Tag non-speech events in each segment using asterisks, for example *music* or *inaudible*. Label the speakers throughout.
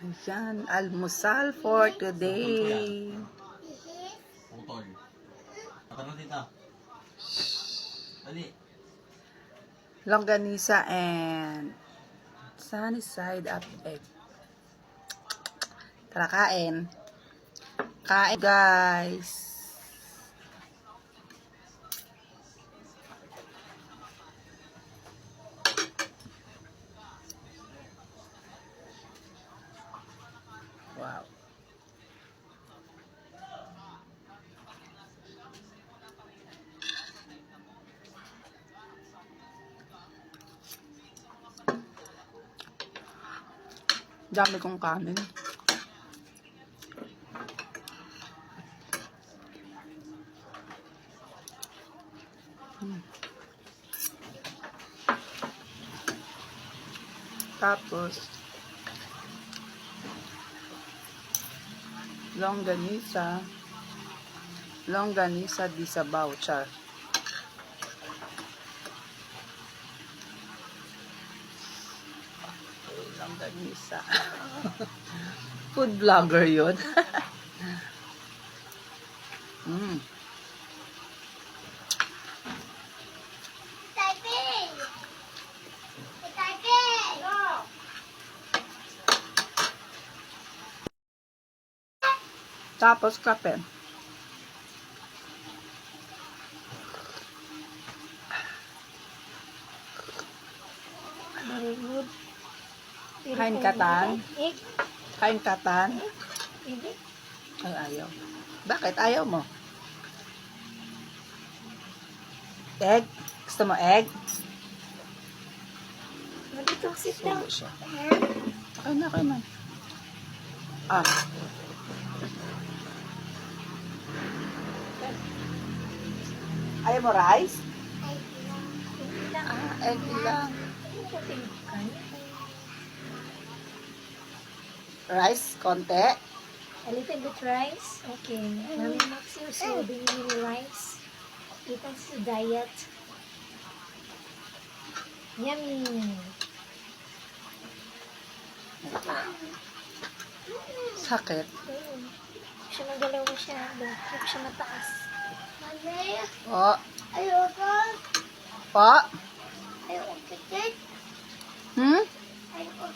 Speaker 1: Ayan, almusal for today.
Speaker 2: Putol. Tara dito. Dali.
Speaker 1: Longganisa and sunny side up egg. Tara, kain. Kain, guys. Dami kong kanin. Tapos, longganisa, longganisa di sabaw, char. Longganisa. *laughs* Food vlogger yun. *laughs* mm. Tapos kape.
Speaker 3: Very good.
Speaker 1: Kain katan.
Speaker 3: Egg.
Speaker 1: Kain katan.
Speaker 3: Egg.
Speaker 1: Ay, ayaw. Bakit? Ayaw mo? Egg? Gusto mo egg?
Speaker 3: Dito, sit down.
Speaker 1: Okay na, okay na. Ah. Ayaw mo rice? Ah, egg lang. Rice, konti.
Speaker 3: A little bit rice. Okay. Mami Max also binili ni rice. Kita sa diet. Yummy.
Speaker 1: Sakit.
Speaker 3: Mm. Siya magalawa siya. Bakit siya mataas? Mami,
Speaker 1: Po.
Speaker 3: ayoko.
Speaker 1: Po.
Speaker 3: Ayoko kitit.
Speaker 1: Hmm?
Speaker 3: Ayoko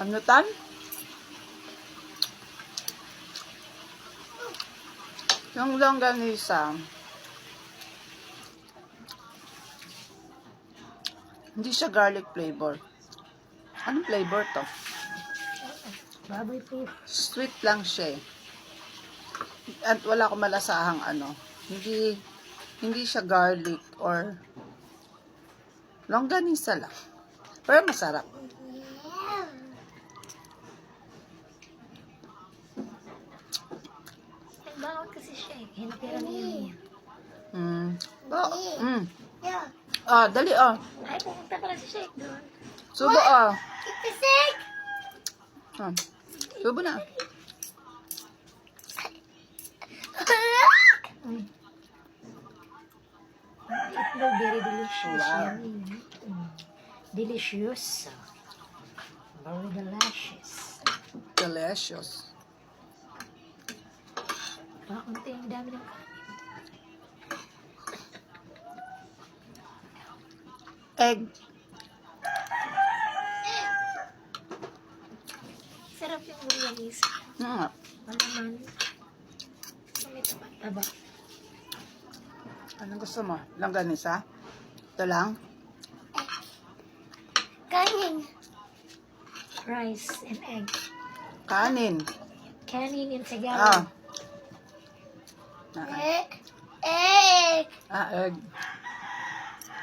Speaker 1: Ano tan? Yung longganisa, hindi siya garlic flavor. Anong flavor to?
Speaker 3: Baboy beef.
Speaker 1: Sweet lang siya eh. At wala akong malasahang ano. Hindi, hindi siya garlic or longganisa lang. Pero masarap.
Speaker 3: Kasi siya eh. Hinatira niya niya.
Speaker 1: Mm. Oh, mm.
Speaker 3: Yeah.
Speaker 1: Ah, dali ah.
Speaker 3: Ay, pupunta pala si Shake doon.
Speaker 1: Subo ah.
Speaker 3: Itisik!
Speaker 1: Ah. Subo na.
Speaker 3: Mm. Itlog, very delicious.
Speaker 1: Wow.
Speaker 3: Mm. Delicious. Very delicious.
Speaker 1: Delicious.
Speaker 3: Pakunti ang dami ng kanin.
Speaker 1: Egg.
Speaker 3: Sarap yung bulyanis.
Speaker 1: Mm.
Speaker 3: Malaman. May taba.
Speaker 1: Anong gusto mo? Langganisa? Ito lang?
Speaker 3: Kanin. Rice and egg.
Speaker 1: Kanin.
Speaker 3: Kanin in
Speaker 1: Ah.
Speaker 3: Tagalog.
Speaker 1: Ah,
Speaker 3: Egg. Egg.
Speaker 1: ah, egg.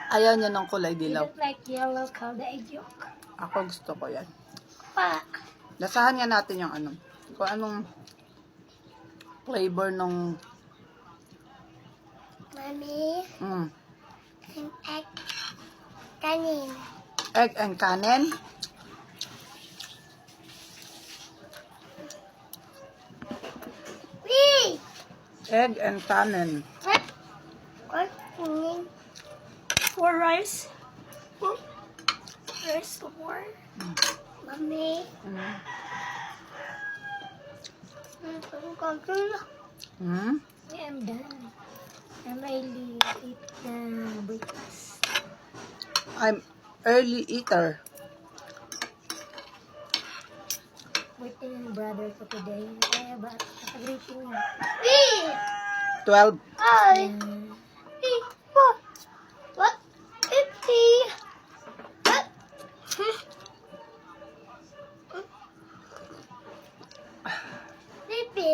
Speaker 1: Ayaw niya ng kulay dilaw.
Speaker 3: look like yellow egg yolk.
Speaker 1: Ako gusto ko yan.
Speaker 3: Pak.
Speaker 1: Lasahan nga natin yung ano. Kung anong flavor nung
Speaker 3: Mommy,
Speaker 1: mm,
Speaker 3: an egg. Kanin.
Speaker 1: egg and kanin. Egg and.
Speaker 3: What? What? Four rice. There's more.
Speaker 1: Mm.
Speaker 3: Mommy.
Speaker 1: Mm.
Speaker 3: Yeah, I'm done. I'm really eat na breakfast.
Speaker 1: I'm early eater.
Speaker 3: Birthday ng brother ko today. Kaya ba, nakagreeting na.
Speaker 1: 12.
Speaker 3: Ay!
Speaker 4: What? Fifty. What? Fifty.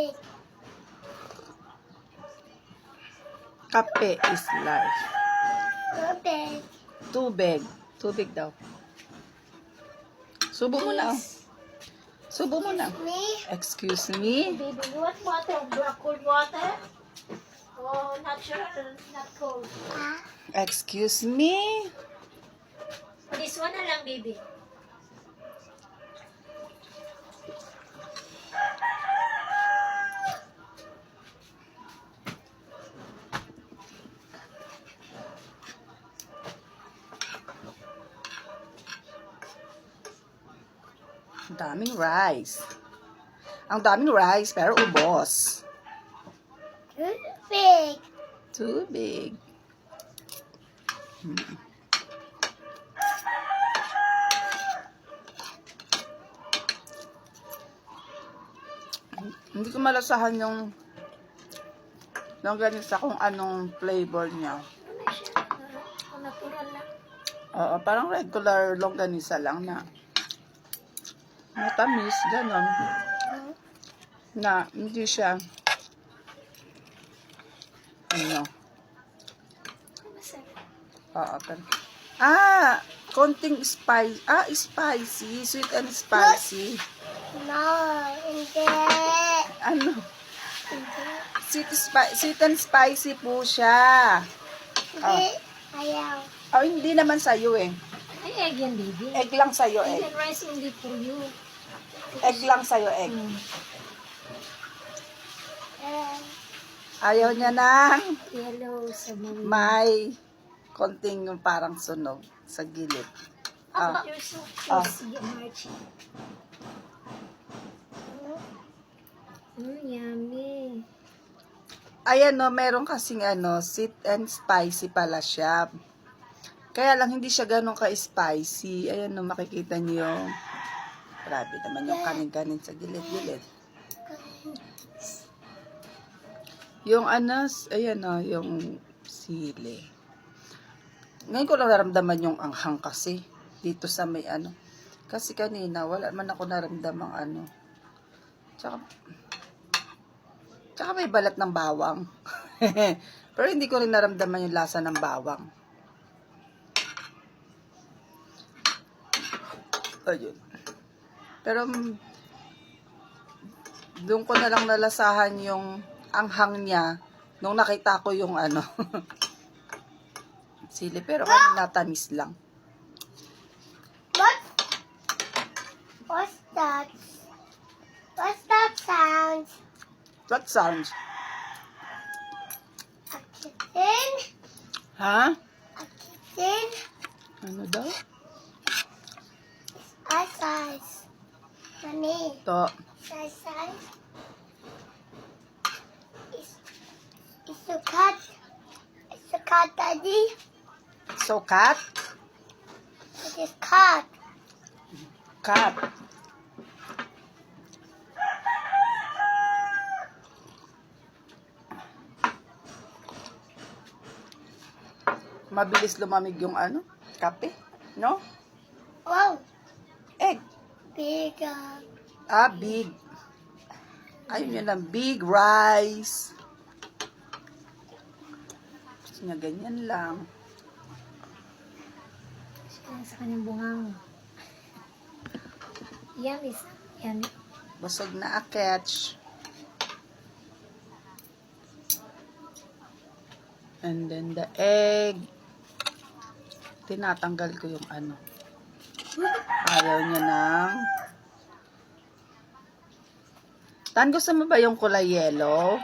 Speaker 1: Kape is life.
Speaker 4: Okay.
Speaker 1: Tubig. Tubig daw. Subo mo na. oh. Subo mo na.
Speaker 4: Me.
Speaker 1: Excuse me.
Speaker 3: Baby, you want water? Black cold water? Oh, natural, not cold.
Speaker 1: Excuse me.
Speaker 3: This one na lang, baby.
Speaker 1: Daming rice. Ang daming rice, pero ubos.
Speaker 4: Too big.
Speaker 1: Tubig. Hmm. Hindi ko malasahan yung longganisa kung anong flavor niya. Oo, parang regular longganisa lang na matamis, ganon. Na hindi siya ano. Oo, pero... Ah! Konting spicy. Ah, spicy. Sweet and spicy.
Speaker 4: No, hindi.
Speaker 1: Ano? Sweet, spi- sweet and spicy po siya.
Speaker 4: Hindi. Ayaw.
Speaker 1: Oh, hindi naman sa'yo eh.
Speaker 3: Ay, egg yan, baby.
Speaker 1: Egg lang sa'yo,
Speaker 3: Egg
Speaker 1: egg.
Speaker 3: and rice only for you.
Speaker 1: Egg lang sa'yo, egg.
Speaker 3: Mm.
Speaker 1: Ayaw niya ng
Speaker 3: Yellow sa mga...
Speaker 1: may konting yung parang sunog sa gilid. Ah,
Speaker 3: crazy, Marchie. Mm, yummy.
Speaker 1: ayan no, meron kasing ano, sweet and spicy pala siya. Kaya lang hindi siya ganun ka-spicy. Ayan no, makikita niyo yung grabe naman yung kanin-kanin sa gilid-gilid. Yung anas, ayan no, yung sili. Ngayon ko lang naramdaman yung anghang kasi dito sa may ano. Kasi kanina, wala man ako naramdamang ano. Tsaka, tsaka may balat ng bawang. *laughs* Pero hindi ko rin naramdaman yung lasa ng bawang. Ayun. Pero, mm, doon ko na lang nalasahan yung anghang niya nung nakita ko yung ano. *laughs* sili. Pero kanina tamis lang.
Speaker 4: What? What's that? What's that sound?
Speaker 1: What sounds?
Speaker 4: A kitten?
Speaker 1: Ha?
Speaker 4: A kitten?
Speaker 1: Ano daw?
Speaker 4: Ice size. Mommy,
Speaker 1: To.
Speaker 4: It's a cat, Daddy.
Speaker 1: So, cat?
Speaker 4: It is cat.
Speaker 1: Cat. Mabilis lumamig yung ano? Kape? No?
Speaker 4: Wow. Big. Uh,
Speaker 1: Ah, big. Ayun yun lang. Big rice. Gusto niya ganyan lang.
Speaker 3: Sa kanyang bungang. Yummy. Yummy.
Speaker 1: Busog na a catch. And then the egg. Tinatanggal ko yung ano. Ayaw niya ng... Tan, gusto mo ba yung kulay yellow?